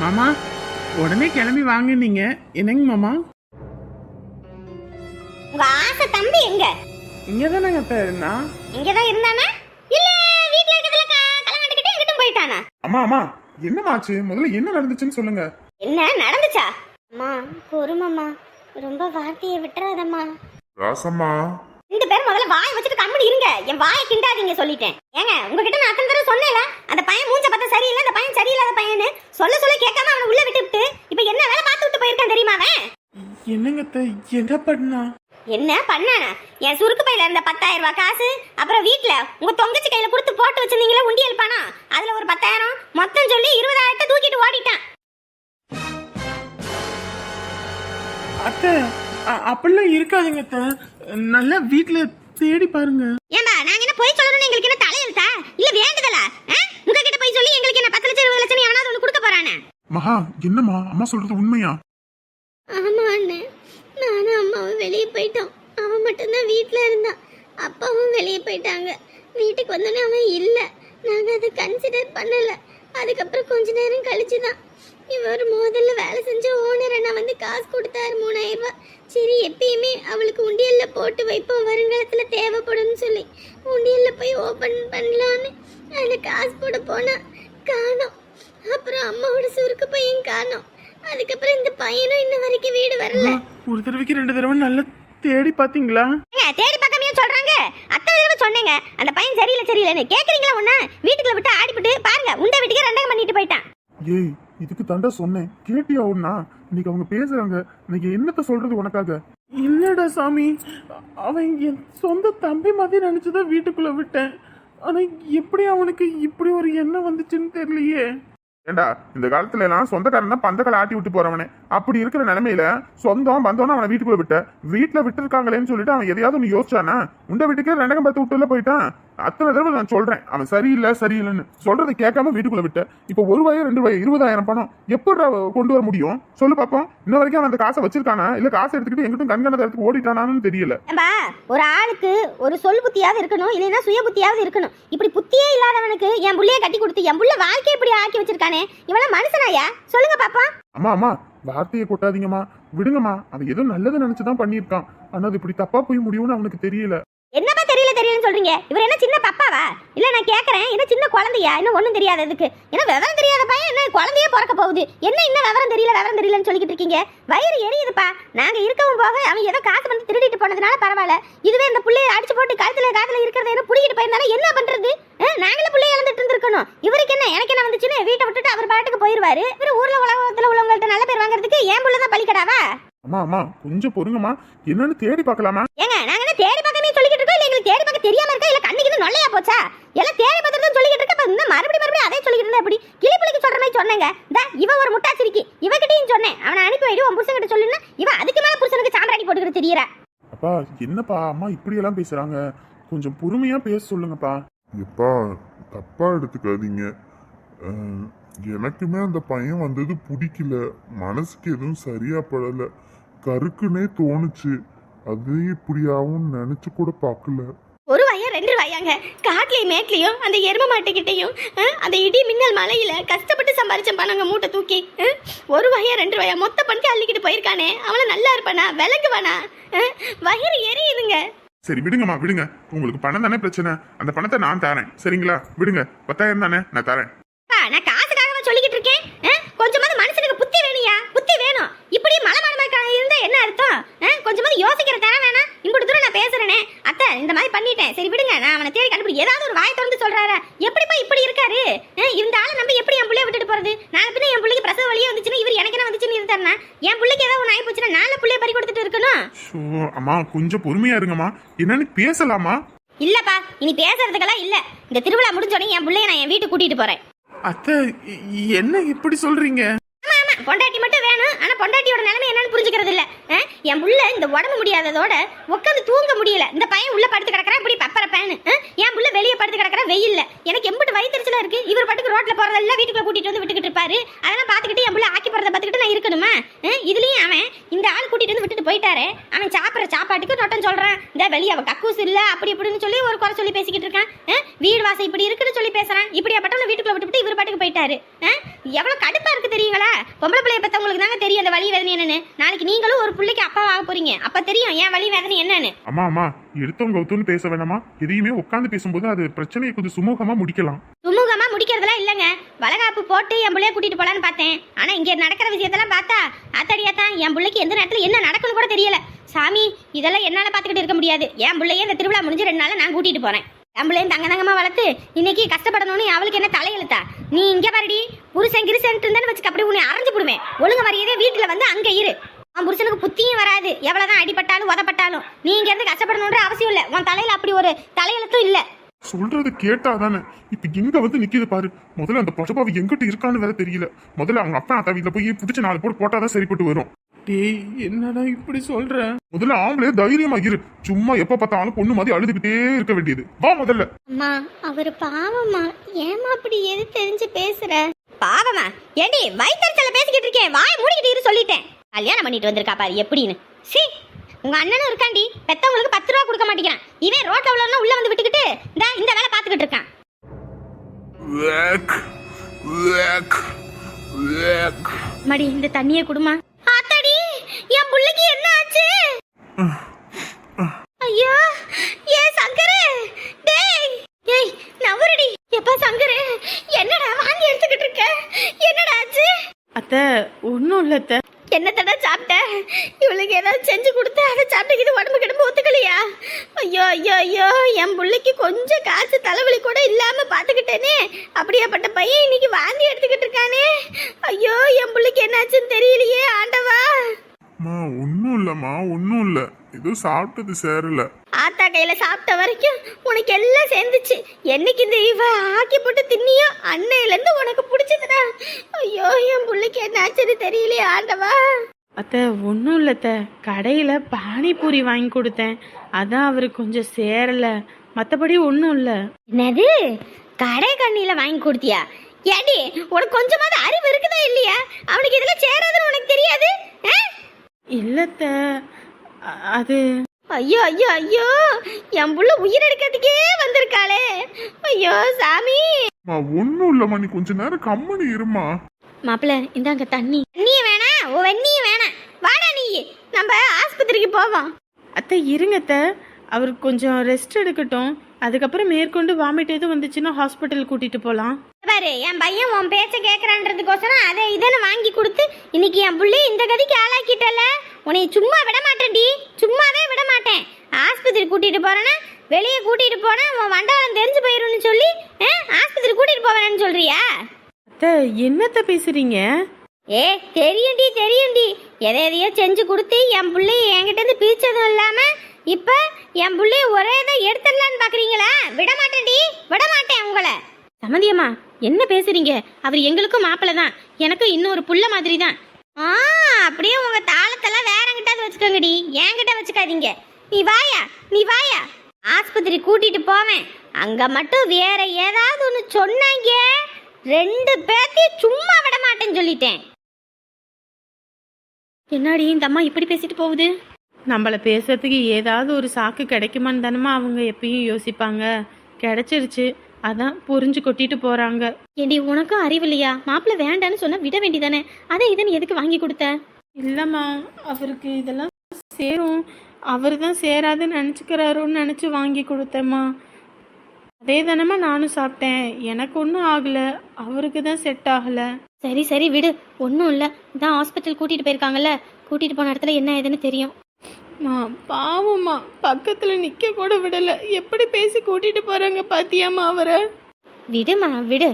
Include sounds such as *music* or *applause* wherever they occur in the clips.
மாமா உடனே கிளம்பி வாங்க நீங்க. என்னங்க மாமா? உங்க ஆசை தம்பி எங்க? இங்க தானங்க இருந்தா? இங்கதான் இருந்தானா? இல்ல வீட்ல இருக்கிறதுல கலந்துக்கிட்டு எங்கிட்டும் போயிட்டானா? அம்மா அம்மா என்னமாச்சு? முதல்ல என்ன நடந்துச்சுன்னு சொல்லுங்க. என்ன நடந்துச்சா? அம்மா பொறுமம்மா. ரொம்ப வார்த்தையை விட்டுறாதம்மா. ராசம்மா ரெண்டு பேரும் முதல்ல வாய் வச்சுட்டு கம்முனு இருங்க. என் வாயை கிண்டாதீங்க சொல்லிட்டேன். ஏங்க உங்ககிட்ட நான் அத்தனை தடவை சொன்னேன்ல அந்த பையன் மூஞ்ச பார்த்தா சரியில்லை அந்த பையன் சரியில்லாத பையனு சொல்ல சொல்ல கேட்காம அவனை உள்ள விட்டுவிட்டு இப்போ என்ன வேலை பார்த்து விட்டு போயிருக்கான் தெரியுமா அவன்? என்னங்க என்ன பண்ணா? என்ன பண்ணானா? என் சுருக்கு பையில இருந்த பத்தாயிரம் ரூபாய் காசு அப்புறம் வீட்ல உங்க தொங்கச்சி கையில கொடுத்து போட்டு வச்சிருந்தீங்களா உண்டியல் பணம். அதுல ஒரு பத்தாயிரம் மொத்தம் சொல்லி இருபதாயிரத்தை தூக்கிட்டு ஓடிட்டான். அத்தை அப்படிலாம் இருக்காதுங்க நல்லா வீட்ல தேடி பாருங்க. ஏன்பா நாங்க என்ன போய் சொல்லணும்னு எங்களுக்கு என்ன தலையெழுத்தா இல்ல வேண்டுதலா? உங்ககிட்ட போய் சொல்லி எங்களுக்கு என்ன பத்து லட்சம் இருபது லட்சம் எவனாவது ஒண்ணு கொடுக்க போறானே? மகா என்னம்மா? அம்மா சொல்றது உண்மையா? ஆமா அண்ணே. நானும் அம்மாவும் வெளியே போயிட்டோம். அவன் மட்டும்தான் வீட்டில் இருந்தான். அப்பாவும் வெளியே போயிட்டாங்க. வீட்டுக்கு வந்தோடனே அவன் இல்லை. நாங்கள் அதை கன்சிடர் பண்ணலை. அதுக்கப்புறம் கொஞ்ச நேரம் கழிச்சு தான் இவர் முதல்ல வேலை செஞ்ச ஓனர் அண்ணா வந்து காசு கொடுத்தாரு மூணாயிரம் ரூபாய். சரி எப்பயுமே அவளுக்கு உண்டியல்ல போட்டு வைப்போம். வருங்காலத்தில் தேவைப்படும்னு சொல்லி உண்டியல்ல போய் ஓப்பன் பண்ணலான்னு அதில் காசு போட போனா காணோம். அப்புறம் அம்மாவோட சுருக்கு பையன் காணோம். அதுக்கப்புறம் இந்த பையனும் இன்ன வரைக்கும் வீடு வரல. ஒரு தடவைக்கு ரெண்டு தடவை நல்லா தேடி பாத்தீங்களா? தேடி பார்க்காமயே சொல்றாங்க? அத்தனை தடவை சொன்னேங்க. அந்த பையன் சரியில்லை சரியில்லைன்னு. கேக்குறீங்களா ஒண்ணு வீட்டுக்குள்ள விட்டு ஆடிப்பிட்டு பாருங்க உண்டை வீட்டுக்கே ரெண்டகம் பண்ணிட்டு போயிட்டான். ஏய் இதுக்கு தாண்டா சொன்னேன். கேட்டியா ஒண்ணா இன்னைக்கு அவங்க பேசுறாங்க. இன்னைக்கு என்னத்த சொல்றது உனக்காக? இல்லடா சாமி? அவன் என் சொந்த தம்பி மாதிரி நினைச்சுதான் வீட்டுக்குள்ள விட்டேன். ஆனா எப்படி அவனுக்கு இப்படி ஒரு எண்ணம் வந்துச்சுன்னு தெரியலையே. ஏண்டா இந்த காலத்துல எல்லாம் சொந்தக்காரன் தான் பந்தக்களை ஆட்டி விட்டு போறவனே. அப்படி இருக்கிற நிலைமையில சொந்தம் பந்தம்னு அவனை வீட்டுக்குள்ள விட்ட. வீட்டுல விட்டு இருக்காங்களேன்னு சொல்லிட்டு அவன் எதையாவது ஒன்று யோசிச்சானா உண்ட வீட்டுக்கே ரெண்டகம் பார்த்து விட்டுல போயிட்டான். அத்தனை தடவை நான் சொல்றேன். அவன் சரியில்லை சரியில்லைன்னு. சொல்றதை கேட்காம வீட்டுக்குள்ள விட்ட. இப்போ ஒரு வயது ரெண்டு வயது இருபதாயிரம் பணம் எப்படி கொண்டு வர முடியும்? சொல்லு பாப்போம். இன்ன வரைக்கும் அவன் அந்த காசை வச்சிருக்கானா? இல்ல காசை எடுத்துக்கிட்டு எங்கிட்டும் கண்காணத இடத்துக்கு ஓடிட்டானான்னு தெரியல. ஒரு ஆளுக்கு ஒரு சொல் புத்தியாவது இருக்கணும் இல்லைன்னா சுய புத்தியாவது இருக்கணும். இப்படி புத்தியே இல்லாதவனுக்கு என் புள்ளைய கட்டி கொடுத்து என் புள்ள வாழ்க்கையை இப்படி ஆக்கி வச்சிருக்கானே? இவெல்லாம் மனுஷனாயா? சொல்லுங்க பாப்பா அம்மா அம்மா வார்த்தையை கொட்டாதீங்கம்மா. விடுங்கம்மா. அவன் ஏதோ நல்லது நினைச்சுதான் பண்ணியிருக்கான். ஆனா அது இப்படி தப்பா போய் முடியும்னு அவனுக்கு தெரியல. தெரியலன்னு சொல்றீங்க. இவர் என்ன சின்ன பப்பாவா? இல்ல நான் கேக்குறேன். என்ன சின்ன குழந்தையா? இன்னும் ஒண்ணும் தெரியாது இதுக்கு என்ன விவரம் தெரியாத பையன்? என்ன குழந்தையே பிறக்க போகுது? என்ன இன்னும் விவரம் தெரியல விவரம் தெரியலன்னு சொல்லிக்கிட்டு இருக்கீங்க? வயிறு எரியுதுப்பா. நாங்க இருக்கவும் போக அவன் ஏதோ காசு வந்து திருடிட்டு போனதுனால பரவாயில்ல. இதுவே இந்த புள்ளைய அடிச்சு போட்டு கழுத்துல காத்துல இருக்கிறத என்ன புடிக்கிட்டு போயிருந்தாலும் என்ன பண்றது? நாங்களே புள்ளைய இழந்துட்டு இருந்திருக்கணும். இவருக்கு என்ன எனக்கு என்ன வந்துச்சுன்னு வீட்டை விட்டுட்டு அவர் பாட்டுக்கு போயிருவாரு? இவர் ஊர்ல உலகத்துல உள்ளவங்கள்ட்ட நல்ல பேர் வாங்குறதுக்கு ஏன் புள்ள தான் பலிக்கடாவா அம்மா அம்மா கொஞ்சம் பொறுங்கம்மா. என்னன்னு தேடி பார்க்கலாமா? ஏங்க நாங்க என்ன தேடி பார்க்கவே சொல்லிக்கிட்டு இருக்கோம்? இல்ல எங்களுக்கு தேடி பார்க்க தெரியாம இருக்கா? இல்ல கண்ணுக்கு இது நொல்லையா போச்சா? எல்லாம் தேடி பார்த்துட்டு சொல்லிக்கிட்டு இருக்க இப்ப இன்னும் மறுபடியும் மறுபடியும் அதே சொல்லிக்கிட்டு இருந்தா எப்படி? கிளிப்புளிக்கு சொல்ற மாதிரி சொன்னேங்க. இந்த இவ ஒரு முட்டாச்சிரிக்கி. இவகிட்டயும் சொன்னேன். அவனை அனுப்பி வைடு உன் புருஷன்கிட்ட சொல்லுன்னா. இவ அதுக்கு மேல புருஷனுக்கு சாம்பிராணி போட்டுக்கிட்டு தெரியறா. அப்பா என்னப்பா? அம்மா இப்படி எல்லாம் பேசுறாங்க. கொஞ்சம் பொறுமையா பேச சொல்லுங்கப்பா. எப்பா தப்பா எடுத்துக்காதீங்க. எனக்குமே அந்த பையன் வந்தது பிடிக்கல. மனசுக்கு எதுவும் சரியா படல. கருக்குனே தோணுச்சு. அது இப்படியாவும் நினைச்சு கூட பார்க்கல. ஒரு வயா ரெண்டு வயாங்க. காட்டுலயும் மேட்லயும் அந்த எரும மாட்டுக்கிட்டையும் அந்த இடி மின்னல் மலையில கஷ்டப்பட்டு சம்பாரிச்ச பணங்க மூட்டை தூக்கி ஒரு வயா ரெண்டு வயா மொத்த பணத்தை அள்ளிக்கிட்டு போயிருக்கானே. அவன நல்லா இருப்பானா? விளங்குவானா வயிறு எரியுதுங்க. சரி விடுங்கம்மா விடுங்க. உங்களுக்கு பணம் தானே பிரச்சனை? அந்த பணத்தை நான் தரேன். சரிங்களா? விடுங்க. பத்தாயிரம் தானே? நான் தரேன் அப்பா, நான் காசுக்காக சொல்லிக்கிட்டு இருக்கேன் அஹ், கொஞ்சமாவது மனுஷனுக்கு புத்தி வேணும்யா? புத்தி வேணும். இப்படி மலை மரமா இருந்தா என்ன அர்த்தம்? கொஞ்சமாவது யோசிக்கிற தரம் வேணாம். இம்புட்டு தூரம் நான் பேசுறேனே. அத்தை இந்த மாதிரி பண்ணிட்டேன். சரி விடுங்க. நான் அவனை தேடி கண்டுபிடி ஏதாவது ஒரு வாய் திறந்து சொல்றாரு? எப்படிப்பா இப்படி இருக்காரு? இந்த ஆளை நம்பி எப்படி என் பிள்ளைய விட்டுட்டு போறது? நாளை பின்ன என் பிள்ளைக்கு பிரசவ வழியே வந்துச்சுன்னா இவர் எனக்கு என்ன வந்துச்சுன்னு இருந்தாருன்னா என் பிள்ளைக்கு ஏதாவது ஒன்று ஆகி போச்சுன்னா நாளை பிள்ளைய பறி கொடுத்துட்டு இருக்கணும். அம்மா கொஞ்சம் பொறுமையா இருங்கம்மா. என்னன்னு பேசலாமா? இல்லப்பா இனி பேசுறதுக்கெல்லாம் இல்ல. இந்த திருவிழா முடிஞ்சோடனே என் பிள்ளைய நான் என் வீட்டுக்கு கூட்டிட்டு போறேன். அத்தை என்ன இப்படி சொல்றீங்க? ஆமா பொண்டாட்டி மட்டும் வேணும். ஆனா பொண்டாட்டியோட நிலைமை என்னன்னு புரிஞ்சுக்கிறது இல்ல. என் புள்ள இந்த உடம்பு முடியாததோட உட்காந்து தூங்க முடியல. இந்த பையன் உள்ள படுத்து கிடக்குறான் இப்படி பப்பர பேனு என் புள்ள வெளியே படுத்து கிடக்குற வெயில்ல. எனக்கு எம்பிட்டு வயிற்றுச்சலா இருக்கு. இவர் பாட்டுக்கு ரோட்ல போறதெல்லாம் வீட்டுக்குள்ள கூட்டிட்டு வந்து விட்டுக்கிட்டு இருப்பாரு. அதெல்லாம் பாத்துக்கிட்டு என் புள்ள ஆக்கி போறத பாத்துக்கிட்டு நான் இருக்கணுமா? இதுலயும் அவன் இந்த ஆள் கூட்டிட்டு வந்து விட்டுட்டு போயிட்டாரு. அவன் சாப்பிட்ற சாப்பாட்டுக்கு நொட்டம் சொல்றான். இந்த வெளியே அவன் கக்கூஸ் இல்ல அப்படி இப்படின்னு சொல்லி ஒரு குறை சொல்லி பேசிக்கிட்டு இருக்கான். வீடு வாசல் இப்படி இருக்குன்னு சொல்லி பேசுறான். இப்படியாப்பட்டவன வீட்டுக்குள்ள விட்டுவிட்டு இவர் பாட்டுக்கு போயிட்டாரு. எவ்வளவு கடுப்பா இருக்கு தெரியுங்களா? பொம்பளை பிள்ளைய பத்தவங்களுக்கு தாங்க தெரியும் அந்த வலி வேதனை என்னன்னு. நாளைக்கு நீங்களும் ஒரு பிள்ளைக்கு அப்பா ஆக போறீங்க. அப்ப தெரியும் ஏன் வலி வேதனை என்னன்னு. அம்மா அம்மா எடுத்தவங்க கவுத்துன்னு பேச வேணாமா? எதையுமே உட்காந்து பேசும்போது அது பிரச்சனையை கொஞ்சம் சுமூகமா முடிக்கலாம். சுமூகமா முடிக்கிறதுலாம் இல்லைங்க. வளகாப்பு போட்டு என் பிள்ளைய கூட்டிட்டு போலான்னு பார்த்தேன். ஆனா இங்க நடக்கிற விஷயத்தெல்லாம் பார்த்தா அத்தடியா தான். என் பிள்ளைக்கு எந்த நேரத்துல என்ன நடக்குன்னு கூட தெரியல. சாமி இதெல்லாம் என்னால பாத்துக்கிட்டு இருக்க முடியாது. என் பிள்ளைய இந்த திருவிழா முடிஞ்ச ரெண்டு நாள்ல நான் கூட்டிட்டு போறேன். என் தங்க தங்கமா வளர்த்து இன்னைக்கு கஷ்டப்படணும்னு அவளுக்கு என்ன தலையெழுத்தா? நீ இங்க பாருடி புருஷன் கிருஷன் இருந்தான்னு வச்சுக்க அப்படி உன்னை அரைஞ்சு போடுவேன். ஒழுங்கு மரியாதை வீட்டுல வந்து அங்க இரு. உன் புருஷனுக்கு புத்தியும் வராது. எவ்வளவுதான் அடிபட்டாலும் உதப்பட்டாலும். நீ இங்க இருந்து கஷ்டப்படணும்ன்ற அவசியம் இல்ல. உன் தலையில அப்படி ஒரு தலையெழுத்தும் இல்ல. சொல்றது கேட்டா தானே இப்ப எங்க வந்து நிக்கிது பாரு. முதல்ல அந்த பசுபாவி எங்கிட்ட இருக்கான்னு வேற தெரியல. முதல்ல அவங்க அப்பா அத்தா வீட்டுல போய் பிடிச்ச நாலு போட்டு போட்டாதான் சரிப்பட்டு வரும். டேய் என்னடா இப்படி சொல்ற? முதல்ல ஆம்பளே தைரியமா இரு சும்மா எப்ப பார்த்தாலும் பொண்ணு மாதிரி அழுதுகிட்டே இருக்க வேண்டியது. வா முதல்ல. அம்மா அவர் பாவம்மா ஏமா அப்படி எது தெரிஞ்சு பேசுற? பாவமா? ஏடி வயிற்றுல பேசிக்கிட்டு இருக்கேன். வாய் மூடிக்கிட்டு இரு சொல்லிட்டேன். கல்யாணம் பண்ணிட்டு வந்திருக்கா பாரு எப்படின்னு. சி உங்க அண்ணனும் இருக்காண்டி. பெத்தவங்களுக்கு பத்து ரூபா கொடுக்க மாட்டேங்கிறான். இவன் ரோட்ல உள்ளவன உள்ள வந்து விட்டுக்கிட்டு இந்த இந்த வேலை பார்த்துக்கிட்டு இருக்கான். மடி இந்த தண்ணியை குடுமா ஆத்தாடி என் புள்ளைக்கு என்ன ஆச்சு ஐயோ ஏ சங்கரு டேய் ஏய் நவரடி எப்பா சங்கரு என்னடா வாங்கி எடுத்துக்கிட்டு இருக்க என்னடா ஆச்சு அத்தை ஒன்றும் இல்லை அத்தை என்னத்தடா சாப்பிட்ட இவளுக்கு ஏதாவது செஞ்சு கொடுத்து அதை சாப்பிட்டுக்கிட்டு உடம்பு கிடம்பு ஒத்துக்கலையா ஐயோ என் பிள்ளைக்கு கொஞ்சம் காசு தலைவலி கூட இல்லாம பாத்துக்கிட்டேனே. அப்படியாப்பட்ட பையன் இன்னைக்கு வாந்தி எடுத்துக்கிட்டு இருக்கானே. ஐயோ என் பிள்ளைக்கு என்னாச்சுன்னு தெரியலையே ஆண்டவா. அம்மா ஒன்றும் இல்லைம்மா ஒன்றும் இல்லை. ஏதோ சாப்பிட்டது சேரல. ஆத்தா கையில சாப்பிட்ட வரைக்கும் உனக்கு எல்லாம் சேர்ந்துச்சு. என்னைக்கு இந்த இவ ஆக்கி போட்டு தின்னியோ அன்னையில இருந்து உனக்கு பிடிச்சதுடா. ஐயோ என் பிள்ளைக்கு என்ன ஆச்சுன்னு தெரியலையே ஆண்டவா. அத்தை ஒன்றும் இல்லை அத்தை. கடையில் பானிபூரி வாங்கி கொடுத்தேன். அதான் அவருக்கு கொஞ்சம் சேரலை. மற்றபடி ஒன்றும் இல்லை. என்னது? கடை கண்ணில வாங்கி கொடுத்தியா? ஏடி உனக்கு கொஞ்சமாவது அறிவு இருக்குதா இல்லையா? அவனுக்கு இதுல சேராதுன்னு உனக்கு தெரியாது? இல்லத்த அது ஐயோ ஐயோ ஐயோ என் புள்ள உயிர் எடுக்கிறதுக்கே வந்திருக்காளே. ஐயோ சாமி. ஒன்றும் இல்லைம்மா நீ கொஞ்ச நேரம் கம்மனி இருமா மாப்பிள்ள இந்தாங்க தண்ணி. நீ வேணா ஓ வெண்ணி வேணாம். வாடா நீ. நம்ம ஆஸ்பத்திரிக்கு போவோம். அத்தை இருங்க அத்தை. அவருக்கு கொஞ்சம் ரெஸ்ட் எடுக்கட்டும். அதுக்கப்புறம் மேற்கொண்டு வாமிட் எதுவும் வந்துச்சுன்னா ஹாஸ்பிட்டல் கூட்டிகிட்டு போகலாம் பாரு என் பையன் உன் பேச்ச கேக்குறான்றதுக்கோசரம் அதை இதன்னு வாங்கி கொடுத்து இன்னைக்கு என் புள்ளை இந்த கதிக்கு ஆளாக்கிட்டல. உன்னை சும்மா விட மாட்டேன்டி சும்மாவே விட மாட்டேன் ஆஸ்பத்திரி கூட்டிட்டு போறேன்னா வெளியே கூட்டிட்டு போனா உன் வண்டாரம் தெரிஞ்சு போயிரும்னு சொல்லி ஆஸ்பத்திரி கூட்டிட்டு போவேன்னு சொல்றியா? அத்தை என்னத்த பேசுறீங்க? ஏ தெரியும்டி தெரியும்டி. எதை எதையோ செஞ்சு கொடுத்து என் பிள்ளைய என்கிட்ட இருந்து பிரிச்சதும் இல்லாம இப்ப என் பிள்ளைய ஒரே இதை எடுத்துடலான்னு பாக்குறீங்களா? விட மாட்டேன்டி விட மாட்டேன் உங்களை. சமந்தியம்மா என்ன பேசுறீங்க? அவர் எங்களுக்கும் மாப்பிள்ள தான். எனக்கும் இன்னொரு புள்ள மாதிரி தான். ஆ அப்படியே உங்க தாளத்தெல்லாம் வேற கிட்டாவது வச்சுக்கோங்கடி. என்கிட்ட வச்சுக்காதீங்க. நீ வாயா நீ வாயா. ஆஸ்பத்திரி கூட்டிட்டு போவேன். அங்க மட்டும் வேற ஏதாவது ஒன்று சொன்னாங்க. ரெண்டு பேர்த்தையும் சும்மா விட மாட்டேன்னு சொல்லிட்டேன். என்னடி இந்த அம்மா இப்படி பேசிட்டு போகுது? நம்மளை பேசுறதுக்கு ஏதாவது ஒரு சாக்கு கிடைக்குமான்னு தானமா அவங்க எப்பயும் யோசிப்பாங்க. கிடைச்சிருச்சு. அதான் புரிஞ்சு கொட்டிட்டு போறாங்க. ஏண்டி உனக்கும் அறிவு இல்லையா மாப்பிள்ள வேண்டான்னு சொன்னா விட வேண்டியதானே? அதை இதன்னு எதுக்கு வாங்கி கொடுத்த? இல்லைம்மா அவருக்கு இதெல்லாம் சேரும். அவர் தான் சேராதுன்னு நினச்சிக்கிறாரோன்னு நினச்சி வாங்கி கொடுத்தேம்மா. அதே தானம்மா நானும் சாப்பிட்டேன். எனக்கு ஒன்றும் ஆகலை. அவருக்கு தான் செட் ஆகலை. சரி சரி விடு. ஒன்றும் இல்லை. இதான் ஹாஸ்பிட்டல் கூட்டிட்டு போயிருக்காங்கல்ல. கூட்டிட்டு போன இடத்துல என்ன ஏதுன்னு தெரியும். மா பாவம்மா. பக்கத்தில் நிற்க கூட விடலை. எப்படி பேசி கூட்டிகிட்டு போகிறாங்க பாத்தியாம்மா அவரை? விடுமா விடு.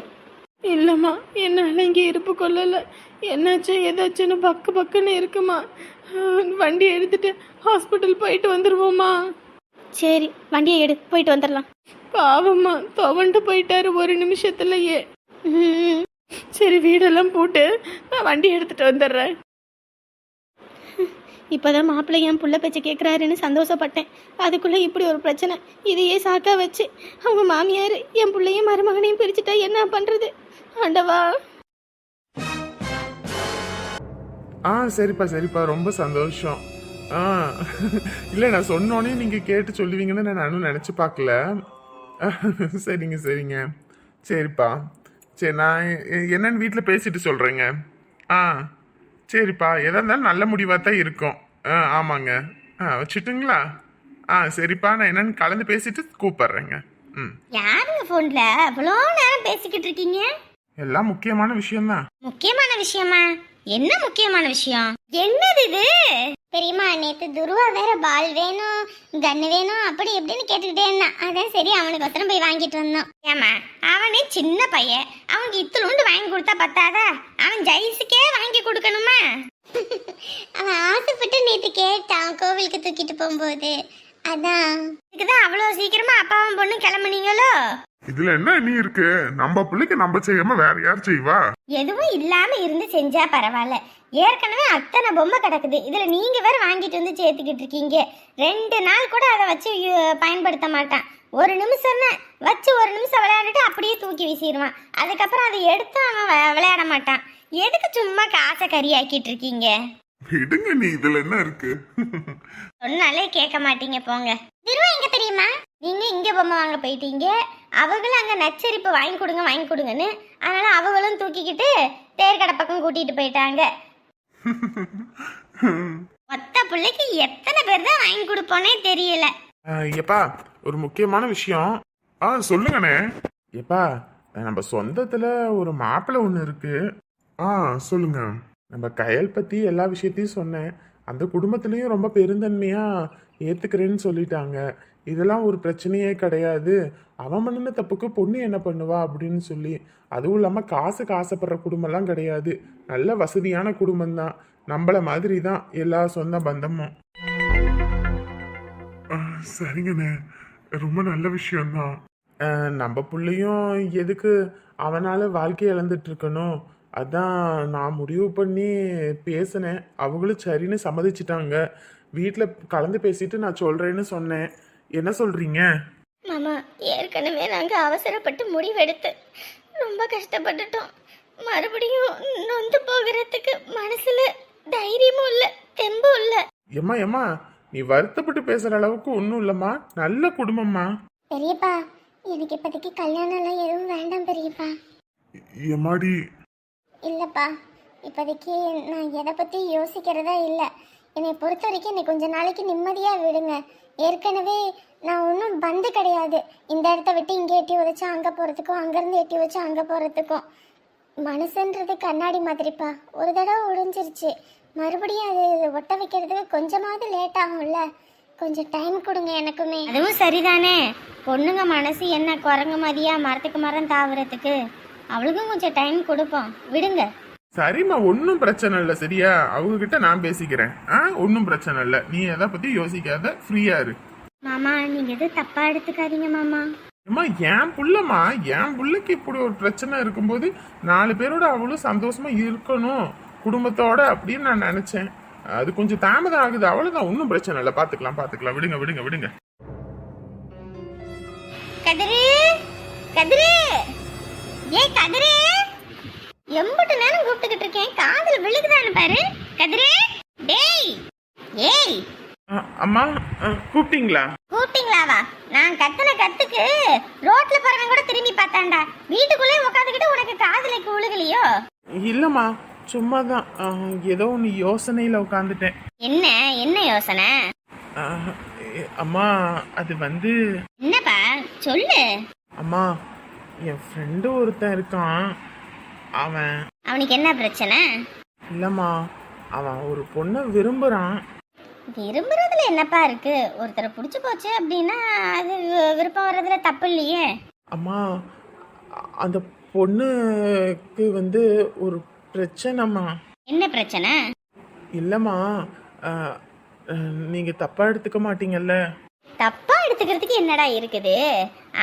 இல்லைம்மா என்னால் இங்கே இருப்பு கொள்ளலை. என்னாச்சு ஏதாச்சுன்னு பக்கு பக்குன்னு இருக்குமா. வண்டி எடுத்துட்டு ஹாஸ்பிட்டல் போயிட்டு வந்துடுவோம்மா சரி வண்டியை எடு. போயிட்டு வந்துடலாம் பாவம்மா துவண்டு போயிட்டாரு ஒரு நிமிஷத்துலயே. சரி வீடெல்லாம் போட்டு நான் வண்டி எடுத்துட்டு வந்துடுறேன். இப்போதான் மாப்பிள்ளை என் புள்ள பேச்ச கேட்குறாருன்னு சந்தோஷப்பட்டேன். அதுக்குள்ளே இப்படி ஒரு பிரச்சனை. இதையே சாக்கா வச்சு அவங்க மாமியார் என் பிள்ளையும் மருமகனையும் பிரிச்சுட்டா என்ன பண்ணுறது ஆண்டவா. ஆ சரிப்பா சரிப்பா. ரொம்ப சந்தோஷம். ஆ. இல்லை நான் சொன்னோன்னே நீங்கள் கேட்டு சொல்லுவீங்கன்னு நான் நானும் நினச்சி பார்க்கல. சரிங்க சரிங்க. சரிப்பா. சரி நான் என்னன்னு வீட்டில் பேசிட்டு சொல்கிறேங்க ஆ சரிப்பா. எதா இருந்தாலும் நல்ல முடிவாக தான் இருக்கும். ஆ ஆமாங்க. ஆ வச்சுட்டுங்களா? ஆ சரிப்பா. நான் என்னன்னு கலந்து பேசிட்டு கூப்பிட்றேங்க. ம். யாருங்க ஃபோன்ல அவ்வளோ நேரம் பேசிக்கிட்டு இருக்கீங்க? எல்லாம் முக்கியமான விஷயம்தான். முக்கியமான விஷயமா? என்ன முக்கியமான விஷயம்? என்னது இது? பெரியம்மா நேத்து துருவா வேற பால் வேணும் கன்னு வேணும் அப்படி எப்படின்னு கேட்டுக்கிட்டே இருந்தான். அதான் சரி அவனுக்கு ஒருத்தரம் போய் வாங்கிட்டு வந்தோம். ஏமா அவனே சின்ன பையன். அவனுக்கு இத்துளுண்டு வாங்கி கொடுத்தா பத்தாதா? அவன் ஜெயிஸுக்கே வாங்கி கொடுக்கணுமா? அவன் ஆசைப்பட்டு நேத்து கேட்டான் கோவிலுக்கு தூக்கிட்டு போகும்போது. அதான். இதுக்குதான் அவ்வளோ சீக்கிரமா அப்பாவும் பொண்ணும் கிளம்புனீங்களோ? இதுல என்ன நீ இருக்கு? நம்ம பிள்ளைக்கு நம்ம செய்யாம வேற யார் செய்வா? எதுவும் இல்லாம இருந்து செஞ்சா பரவாயில்ல. ஏற்கனவே அத்தனை பொம்மை கிடக்குது. இதுல நீங்க வேற வாங்கிட்டு வந்து சேர்த்துக்கிட்டு இருக்கீங்க. ரெண்டு நாள் கூட அதை வச்சு பயன்படுத்த மாட்டான். ஒரு நிமிஷம் தான் வச்சு ஒரு நிமிஷம் விளையாண்டுட்டு அப்படியே தூக்கி வீசிடுவான் அதுக்கப்புறம் அதை எடுத்து அவன் விளையாட மாட்டான். எதுக்கு சும்மா காசை கறியாக்கிட்டு இருக்கீங்க? விடுங்க நீ இதுல என்ன இருக்கு? சொன்னாலே கேட்க மாட்டீங்க போங்க. திரும்ப எங்க தெரியுமா? நீங்க இங்க பொம்மை வாங்க போயிட்டீங்க. அவங்களும் அங்கே நச்சரிப்பு வாங்கி கொடுங்க வாங்கி கொடுங்கன்னு அதனால அவங்களும் தூக்கிக்கிட்டு தேர்கடை பக்கம் கூட்டிகிட்டு போயிட்டாங்க. மொத்த பிள்ளைக்கு எத்தனை பேர் தான் வாங்கி கொடுப்போனே தெரியல. எப்பா ஒரு முக்கியமான விஷயம். ஆ சொல்லுங்கண்ணே. எப்பா நம்ம சொந்தத்தில் ஒரு மாப்பிள்ளை ஒன்று இருக்கு. ஆ சொல்லுங்க. நம்ம கயல் பற்றி எல்லா விஷயத்தையும் சொன்னேன். அந்த குடும்பத்துலேயும் ரொம்ப பெருந்தன்மையாக ஏற்றுக்கிறேன்னு சொல்லிட்டாங்க. இதெல்லாம் ஒரு பிரச்சனையே கிடையாது. அவன் பண்ணின தப்புக்கு பொண்ணு என்ன பண்ணுவா அப்படின்னு சொல்லி. அதுவும் இல்லாமல் காசுக்கு ஆசைப்படுற குடும்பம்லாம் கிடையாது. நல்ல வசதியான குடும்பம்தான். நம்மள மாதிரி தான் எல்லா சொந்த பந்தமும். ஆ, சரிங்கண்ணே. ரொம்ப நல்ல விஷயம்தான். நம்ம பிள்ளையும் எதுக்கு அவனால் வாழ்க்கை இழந்துட்டு இருக்கணும்? அதான் நான் முடிவு பண்ணி பேசினேன். அவங்களும் சரின்னு சம்மதிச்சிட்டாங்க. வீட்டில் கலந்து பேசிட்டு நான் சொல்கிறேன்னு சொன்னேன். என்ன சொல்கிறீங்க மாமா ஏற்கனவே நாங்கள் அவசரப்பட்டு முடிவெடுத்து ரொம்ப கஷ்டப்பட்டுட்டோம். மறுபடியும் நொந்து போகிறதுக்கு மனசுல தைரியமும் இல்லை தெம்பும் இல்லை. எம்மா எம்மா நீ வருத்தப்பட்டு பேசுகிற அளவுக்கு ஒன்றும் இல்லைம்மா. நல்ல குடும்பம்மா. பெரியப்பா எனக்கு இப்போதைக்கு கல்யாணம் எல்லாம் எதுவும் வேண்டாம் பெரியப்பா. எம்மாடி இல்லைப்பா இப்போதைக்கு நான் எதை பற்றி யோசிக்கிறதா இல்லை. என்னை பொறுத்த வரைக்கும் என்னை கொஞ்ச நாளைக்கு நிம்மதியாக விடுங்க. ஏற்கனவே நான் ஒன்றும் பந்து கிடையாது. இந்த இடத்த விட்டு இங்கே எட்டி உதச்சு அங்கே போகிறதுக்கும் அங்கேருந்து எட்டி வச்சா அங்கே போகிறதுக்கும் மனசுன்றது கண்ணாடி மாதிரிப்பா. ஒரு தடவை உடைஞ்சிருச்சு. மறுபடியும் அது ஒட்ட வைக்கிறதுக்கு கொஞ்சமாவது லேட் ஆகும்ல. கொஞ்சம் டைம் கொடுங்க எனக்குமே. அதுவும் சரிதானே. பொண்ணுங்க மனசு என்ன குரங்கு மாதிரியா மரத்துக்கு மரம் தாவறதுக்கு? அவளுக்கும் கொஞ்சம் டைம் கொடுப்போம். விடுங்க. சரிம்மா ஒன்றும் பிரச்சனை இல்லை சரியா? அவங்க கிட்ட நான் பேசிக்கிறேன். ஆ ஒன்றும் பிரச்சனை இல்லை. நீ எதை பற்றி யோசிக்காத ஃப்ரீயாக இரு. மாமா நீங்க எதுவும் தப்பா எடுத்துக்காதீங்க மாமா. அம்மா என் புள்ளம்மா என் புள்ளைக்கு இப்படி ஒரு பிரச்சனை இருக்கும்போது நாலு பேரோட அவளும் சந்தோஷமா இருக்கணும். குடும்பத்தோட அப்படின்னு நான் நினைச்சேன். அது கொஞ்சம் தாமதம் ஆகுது. அவ்வளவுதான். ஒன்றும் பிரச்சனை இல்லை. பார்த்துக்கலாம் பார்த்துக்கலாம் விடுங்க விடுங்க விடுங்க. கதிரு கதிரு. ஏ கதிரு. எம்புட்டு நேரம் கூப்பிட்டுக்கிட்டு இருக்கேன். காதுல விழுகுதான்னு பாரு? கதிரு! டேய்! ஏய்! அம்மா கூப்பிட்டீங்களா? கூப்பிட்டீங்களாவா? நான் கத்துன கத்துக்கு ரோட்ல போறவன் கூட திரும்பி பார்த்தான்டா. வீட்டுக்குள்ளே உட்காந்துக்கிட்டு உனக்கு காதுல விழுகலையோ? இல்லைம்மா சும்மா தான் ஏதோ ஒன்று யோசனையில் உட்காந்துட்டேன் என்ன? என்ன யோசனை? அம்மா அது வந்து என்னப்பா? சொல்லு. அம்மா என் ஃப்ரெண்டு ஒருத்தன் இருக்கான். அவன் அவனுக்கு என்ன பிரச்சனை? இல்லைம்மா அவன் ஒரு பொண்ணை விரும்புகிறான் விரும்புறதுல என்னப்பா இருக்கு? ஒருத்தரை பிடிச்சி போச்சு அப்படின்னா அது விருப்பம் வர்றதுல தப்பு இல்லையே. அம்மா அந்த பொண்ணுக்கு வந்து ஒரு பிரச்சனைம்மா. என்ன பிரச்சனை? இல்லைம்மா நீங்கள் தப்பாக எடுத்துக்க மாட்டீங்கல்ல. தப்பா எடுத்துக்கிறதுக்கு என்னடா இருக்குது?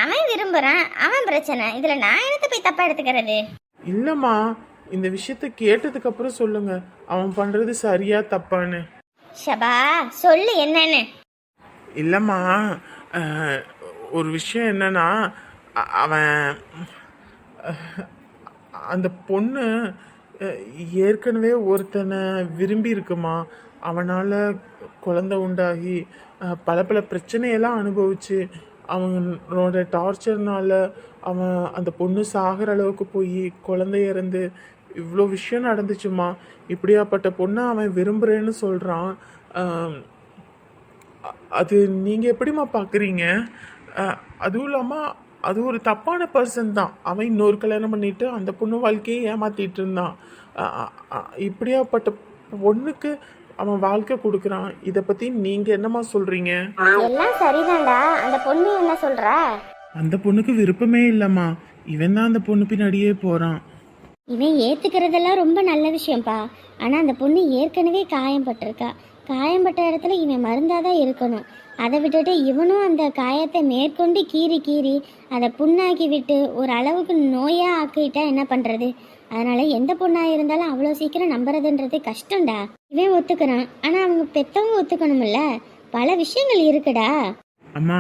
அவன் விரும்புறான் அவன் பிரச்சனை. இதுல நான் என்னத்த போய் தப்பா எடுத்துக்கிறது? இல்லைம்மா இந்த விஷயத்த கேட்டதுக்கு அப்புறம் சொல்லுங்க. அவன் பண்ணுறது சரியா தப்பான்னு. ஷபா சொல்லு என்னன்னு. இல்லைம்மா ஒரு விஷயம் என்னன்னா அ- அவன் அந்த பொண்ணு அஹ், ஏற்கனவே ஒருத்தனை விரும்பி இருக்குமா? அவனால் குழந்தை உண்டாகி அஹ், பல பல பிரச்சனையெல்லாம் அனுபவிச்சு அவனோட டார்ச்சர்னால அவன் அந்த பொண்ணு சாகிற அளவுக்கு போய் குழந்தை இறந்து இவ்வளோ விஷயம் நடந்துச்சுமா? இப்படியாப்பட்ட பொண்ணை அவன் விரும்புகிறேன்னு சொல்கிறான் அது நீங்கள் எப்படிம்மா பார்க்குறீங்க அதுவும் இல்லாமல் அது ஒரு தப்பான பர்சன் தான். அவன் இன்னொரு கல்யாணம் பண்ணிட்டு அந்த பொண்ணு வாழ்க்கையை ஏமாற்றிட்டு இருந்தான். இப்படியாப்பட்ட பொண்ணுக்கு அவன் வாழ்க்கை கொடுக்குறான். இதை பற்றி நீங்கள் என்னம்மா சொல்கிறீங்க எல்லாம் சரிதான்டா. அந்த பொண்ணு என்ன சொல்கிற அந்த பொண்ணுக்கு விருப்பமே இல்லைம்மா. இவன் தான் அந்த பொண்ணு பின்னாடியே போகிறான் இவன் ஏத்துக்கிறதெல்லாம் ரொம்ப நல்ல விஷயம்ப்பா ஆனா அந்த பொண்ணு ஏற்கனவே காயம்பட்டிருக்கா. காயம்பட்ட இடத்துல இவன் மருந்தாதான் இருக்கணும். அதை விட்டுட்டு இவனும் அந்த காயத்தை மேற்கொண்டு கீறி கீறி அதை புண்ணாக்கி விட்டு ஒரு அளவுக்கு நோயா ஆக்கிட்டா என்ன பண்றது? அதனால எந்த பொண்ணா இருந்தாலும் அவ்வளோ சீக்கிரம் நம்புறதுன்றது கஷ்டம்டா. இவன் ஒத்துக்கிறான். ஆனா அவங்க பெத்தவங்க ஒத்துக்கணும்ல. பல விஷயங்கள் இருக்குடா. அம்மா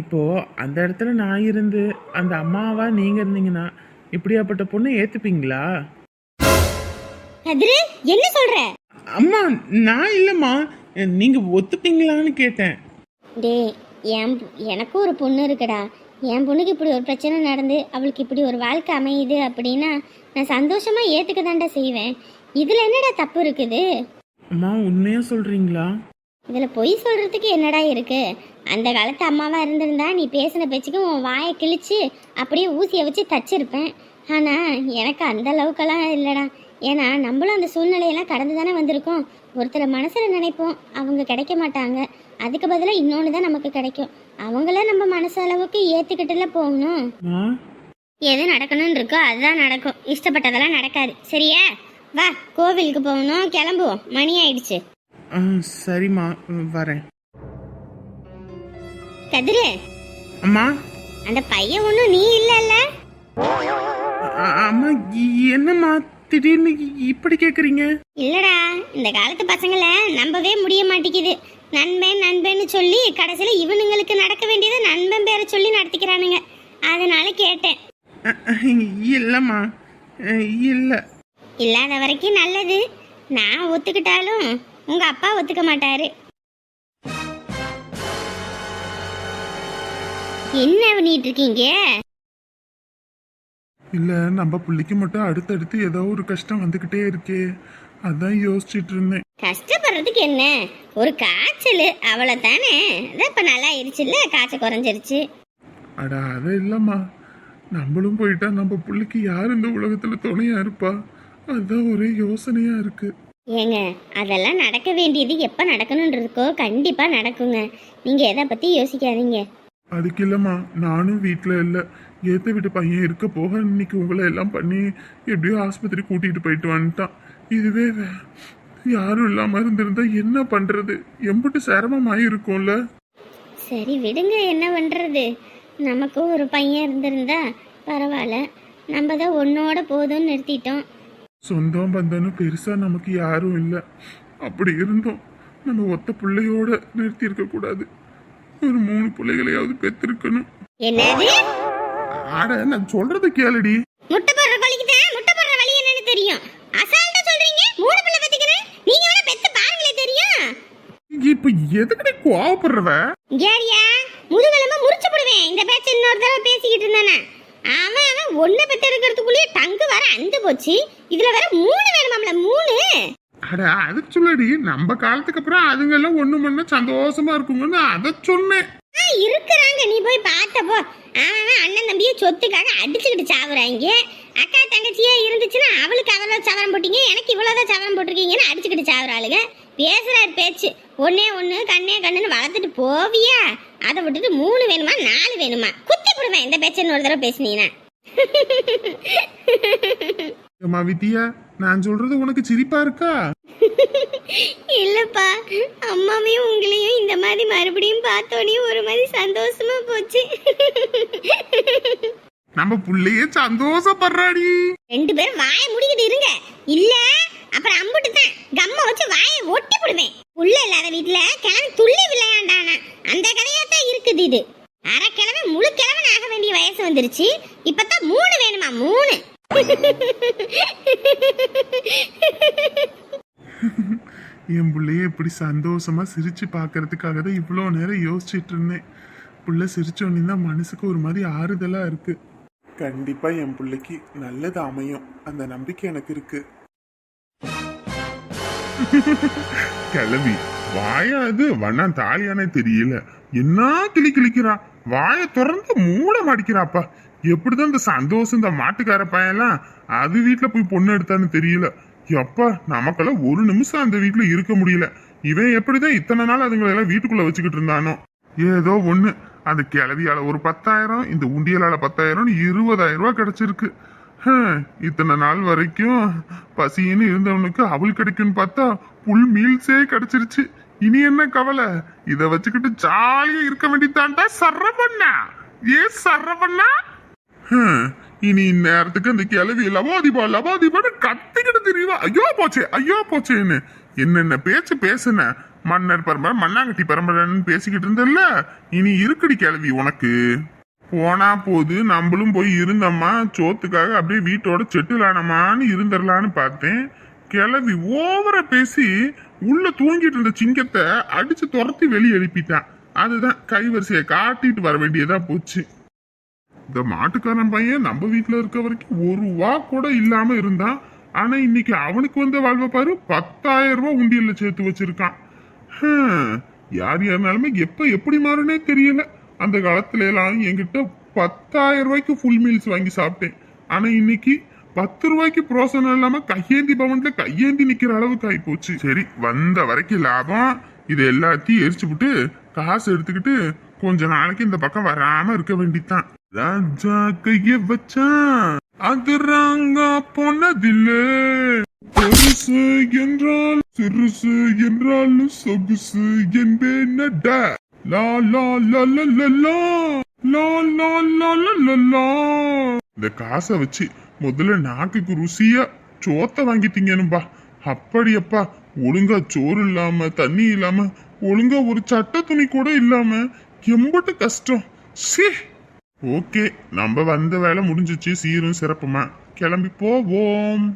இப்போ அந்த இடத்துல நான் இருந்து அந்த அம்மாவா நீங்கள் இருந்தீங்கன்னா இப்படியாப்பட்ட பொண்ணை ஏற்றுப்பீங்களா கதிரு என்ன சொல்ற? அம்மா நான் இல்லைம்மா. நீங்கள் ஒத்துப்பீங்களான்னு கேட்டேன். டேய் என் எனக்கும் ஒரு பொண்ணு இருக்குடா. என் பொண்ணுக்கு இப்படி ஒரு பிரச்சனை நடந்து அவளுக்கு இப்படி ஒரு வாழ்க்கை அமையுது அப்படின்னா நான் சந்தோஷமா ஏத்துக்க தான்டா செய்வேன். இதுல என்னடா தப்பு இருக்குது? அம்மா உண்மையாக சொல்கிறீங்களா இதுல பொய் சொல்றதுக்கு என்னடா இருக்கு? அந்த காலத்து அம்மாவா இருந்திருந்தா நீ பேசின பேச்சுக்கு உன் வாயை கிழிச்சு அப்படியே ஊசியை வச்சு தச்சிருப்பேன். ஆனா எனக்கு அந்த அளவுக்கெல்லாம் இல்லடா. ஏன்னா நம்மளும் அந்த சூழ்நிலையெல்லாம் கடந்து தானே வந்திருக்கோம். ஒருத்தரை மனசுல நினைப்போம் அவங்க கிடைக்க மாட்டாங்க. அதுக்கு பதிலாக இன்னொன்று தான் நமக்கு கிடைக்கும். அவங்கள நம்ம மனசு அளவுக்கு ஏற்றுக்கிட்டுல போகணும். எது நடக்கணும்னு இருக்கோ அதுதான் நடக்கும். இஷ்டப்பட்டதெல்லாம் நடக்காது. சரியா? வா கோவிலுக்கு போகணும். கிளம்புவோம். மணி ஆயிடுச்சு. சரிம்மா வரேன். கதிரு அம்மா? அந்த பையன் ஒன்றும் நீ இல்லைல்ல? அம்மா என்னம்மா? திடீர்னு இப்படி கேட்குறீங்க இல்லடா இந்த காலத்து பசங்களை நம்பவே முடிய மாட்டேங்குது. நண்பன் நண்பன்னு சொல்லி கடைசியில் இவனுங்களுக்கு நடக்க வேண்டியதை நண்பன் பேரை சொல்லி நடத்திக்கிறானுங்க. அதனால கேட்டேன். இல்லைம்மா. இல்லை. இல்லாத வரைக்கும் நல்லது. நான் ஒத்துக்கிட்டாலும் உங்க அப்பா ஒத்துக்க மாட்டாரு. என்ன பண்ணிட்டு இருக்கீங்க? இல்ல நம்ம புள்ளிக்கு மட்டும் அடுத்தடுத்து ஏதோ ஒரு கஷ்டம் வந்துகிட்டே இருக்கே. அதான் யோசிச்சுட்டு இருந்தேன். கஷ்டப்படுறதுக்கு என்ன? ஒரு காய்ச்சல் அவ்வளோதானே அதான் இப்போ நல்லா ஆயிடுச்சுல்ல காய்ச்சல் குறைஞ்சிருச்சு. அட அது இல்லம்மா. நம்மளும் போயிட்டா நம்ம புள்ளிக்கு யார் இந்த உலகத்துல துணையா இருப்பா? அதுதான் ஒரே யோசனையா இருக்கு. ஏங்க அதெல்லாம் நடக்க வேண்டியது எப்போ நடக்கணும்னு இருக்கோ கண்டிப்பாக நடக்குங்க. நீங்கள் எதை பற்றி யோசிக்காதீங்க. அதுக்கு இல்லம்மா நானும் வீட்ல இல்ல. ஏத்த வீட்டு பையன் இருக்க போக இன்னைக்கு உங்களை எல்லாம் பண்ணி எப்படியோ ஆஸ்பத்திரி கூட்டிட்டு போயிட்டு வந்துட்டான். இதுவே யாரும் இல்லாம இருந்திருந்தா என்ன பண்றது? எம்பிட்டு சிரமமாயி இருக்கும்ல. சரி விடுங்க என்ன பண்ணுறது நமக்கும் ஒரு பையன் இருந்திருந்தா பரவாயில்ல. நம்ம தான் ஒன்னோட போதும்னு நிறுத்திட்டோம். சொந்தம் பந்தம்னு பெருசா நமக்கு யாரும் இல்ல. அப்படி இருந்தோம். நம்ம ஒத்த பிள்ளையோட நிறுத்தி இருக்க கூடாது. ஒரு மூணு பிள்ளைகளையாவது பெத்திருக்கணும் என்னது? ஆட நான் சொல்றத கேளுடி. முட்டை போடுற கோழிக்கு தான் முட்டை போடுற வழி என்னன்னு தெரியும். அசால்ட்டா சொல்றீங்க? மூணு பிள்ளை பத்திக்கிறேன் நீங்க வேணா பெத்து பாருங்களே தெரியும்? இப்ப எதுக்கடி கோவப்படுறவ? கேரியா முதுகெலும்ப முறிச்சு போடுவேன். இந்த பேச்ச இன்னொரு தடவை பேசிக்கிட்டு இருந்தானே? அவன் அவன் ஒன்ன பெத்து இருக்கிறதுக்குள்ளேயே டங்கு வர அந்து போச்சு. இதுல வேற மூணு வேணுமாம்ல மூணு? அட அது சொல்லடி. நம்ம காலத்துக்கு அப்புறம் அதுங்க எல்லாம் ஒண்ணு மண்ணா சந்தோஷமா இருக்குங்கன்னு அதை சொன்னேன். ஆ, இருக்கிறாங்க. நீ போய் பார்த்தப்போ அவன் அவன் அண்ணன் தம்பியை சொத்துக்காக அடிச்சுக்கிட்டு சாவுறாங்க. அக்கா தங்கச்சியா இருந்துச்சுன்னா அவளுக்கு அவ்வளோ சவரம் போட்டீங்க. எனக்கு இவ்வளோதான் சவரம் போட்டிருக்கீங்கன்னு அடிச்சுக்கிட்டு சாவுறாளுங்க. பேசுறாரு பேச்சு. ஒன்னே ஒன்று கண்ணே கண்ணுன்னு வளர்த்துட்டு போவியா? அதை விட்டுட்டு மூணு வேணுமா நாலு வேணுமா? குத்தி போடுவேன் இந்த பேச்சன்னு ஒரு தடவை பேசுனீங்கன்னா. ஏம்மா வித்யா நான் சொல்றது உனக்கு சிரிப்பா இருக்கா? இல்லப்பா அம்மாவையும் உங்களையும் இந்த மாதிரி மறுபடியும் பார்த்தோன்னே ஒரு மாதிரி சந்தோஷமா போச்சு. நம்ம புள்ளையே சந்தோஷப்படுறாடி. ரெண்டு பேரும் வாயை முடிக்கிட்டு இருங்க. இல்ல அப்புறம் அம்புட்டு தான் கம்ம வச்சு வாயை ஒட்டி போடுவேன் புள்ள இல்லாத வீட்டுல கிழமை துள்ளி விளையாண்டானா அந்த கதையா தான் இருக்குது இது அரை கிழமை முழு கிழமை ஆக வேண்டிய வயசு வந்துருச்சு இப்பதான் மூணு வேணுமா மூணு என் புள்ளைய இப்படி சந்தோஷமா சிரிச்சு பார்க்கறதுக்காக தான் இவ்வளோ நேரம் யோசிச்சுட்டு இருந்தேன். புள்ள சிரிச்சோன்னே தான் மனசுக்கு ஒரு மாதிரி ஆறுதலா இருக்கு. கண்டிப்பா என் பிள்ளைக்கு நல்லது அமையும். அந்த நம்பிக்கை எனக்கு இருக்கு. *laughs* கிளவி வாயாது வண்ணா தாலியானே தெரியல. என்ன கிளி கிளிக்கிறா? வாயை திறந்து மூட மாட்டிக்கிறாப்பா. எப்படிதான் இந்த சந்தோஷம் இந்த மாட்டுக்கார பையன்லாம் அது வீட்டுல போய் பொண்ணு எடுத்தான்னு தெரியல. எப்பா நமக்கெல்லாம் ஒரு நிமிஷம் அந்த வீட்டுல இருக்க முடியல. இவன் எப்படிதான் இத்தனை நாள் அதுங்களை எல்லாம் வீட்டுக்குள்ள வச்சுக்கிட்டு இருந்தானோ? ஏதோ ஒண்ணு. அந்த கிளவியால ஒரு பத்தாயிரம் இந்த உண்டியலால பத்தாயிரம் இருபதாயிரம் ரூபாய் கிடைச்சிருக்கு இத்தனை நாள் வரைக்கும் பசின்னு இருந்தவனுக்கு அவள் கிடைக்கும்னு பார்த்தா புல் மீல்ஸே கிடைச்சிருச்சு. இனி என்ன கவலை? இத வச்சுக்கிட்டு ஜாலியா இருக்க வேண்டியதான்டா சரவண்ணா ஏ சரவண்ணா ஹம், இனி இந்நேரத்துக்கு அந்த கிளவி லவாதிபா லவாதிபான்னு கத்திக்கிட்டு தெரியுவா. ஐயோ போச்சே ஐயோ போச்சேன்னு. என்னென்ன பேச்சு பேசுன? மன்னர் பரம்பரை மண்ணாங்கட்டி பரம்பரைன்னு பேசிக்கிட்டு இருந்தல்ல? இனி இருக்குடி கிளவி உனக்கு. போனா போது நம்மளும் போய் இருந்தம்மா சோத்துக்காக அப்படியே வீட்டோட செட்டிலானமான்னு இருந்துடலான்னு பார்த்தேன். கிளவி ஓவரா பேசி உள்ள தூங்கிட்டு இருந்த சிங்கத்தை அடிச்சு துரத்தி வெளியே எழுப்பிட்டான். அதுதான் கைவரிசையை காட்டிட்டு வர வேண்டியதா போச்சு. இந்த மாட்டுக்காரன் பையன் நம்ம வீட்டில் இருக்க வரைக்கும் ஒரு ரூபா கூட இல்லாம இருந்தான். ஆனா இன்னைக்கு அவனுக்கு வந்த வாழ்வை பாரு பத்தாயிரம் ரூபாய் உண்டியல்ல சேர்த்து வச்சிருக்கான். ஹம், யார் யாருனாலுமே எப்ப எப்படி மாறுனே தெரியல. அந்த காலத்துல எல்லாம் என்கிட்ட பத்தாயிரம் ரூபாய்க்கு ஃபுல் மீல்ஸ் வாங்கி சாப்பிட்டேன். ஆனா இன்னைக்கு பத்து ரூபாய்க்கு பிரோசனம் இல்லாம கையேந்தி பவன்ல கையேந்தி நிக்கிற அளவுக்கு ஆகி போச்சு சரி வந்த வரைக்கும் லாபம். இது எல்லாத்தையும் எரிச்சு விட்டு காசு எடுத்துக்கிட்டு கொஞ்ச நாளைக்கு இந்த பக்கம் வராம இருக்க வேண்டியதுதான். ராஜா கைய வச்சான். அது ராங்கா போனதில்லை. பெருசு என்றால் சிறுசு என்றாலும் சொகுசு என்பேன் லா லா லா லா லா லா. லா லா லா லா இந்த காசை வச்சு முதல்ல நாக்குக்கு ருசியா சோத்த வாங்கிட்டீங்கன்னுபா அப்படியப்பா ஒழுங்கா சோறு இல்லாம தண்ணி இல்லாம ஒழுங்கா ஒரு சட்ட துணி கூட இல்லாம எம்பட்டு கஷ்டம். சே. ஓகே நம்ம வந்த வேலை முடிஞ்சிச்சு. சீரும் சிறப்புமா. கிளம்பி போவோம்.